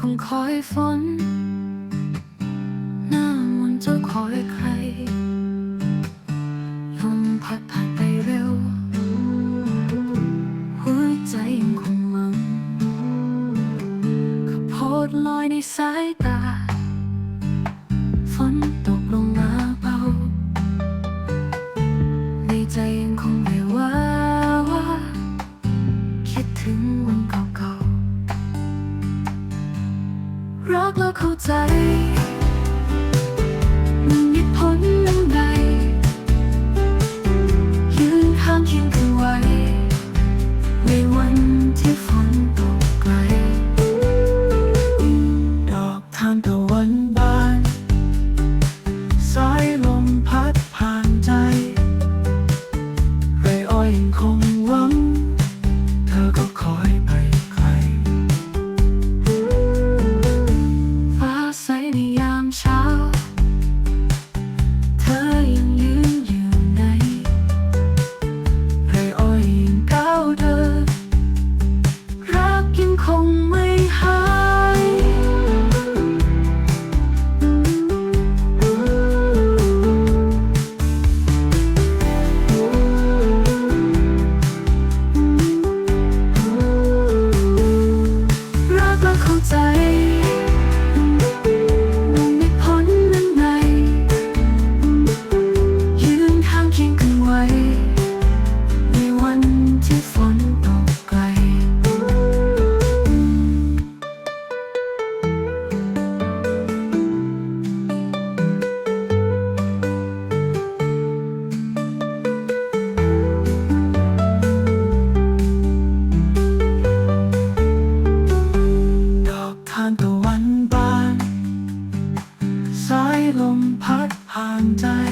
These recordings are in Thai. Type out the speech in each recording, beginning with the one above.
คงคอยฝน หน้ามนจะคอยใครลมพัดผ่านไปเร็ว หัวใจยังคงหวังข้าโพดลอยในสายตา ฝนตกลงมาเบา ในใจยังคง รักแล้วเข้าใจ มันมีผลยังไงยืนข้างเคียงกันไว้ ในวันที่ฝนตกไกลดอกทานตะวันบ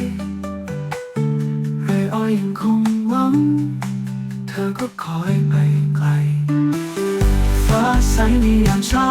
านใจไรอ้อยยังคงหวัง เธอก็คอยไปไกล ฟ้าใสในยามเช้า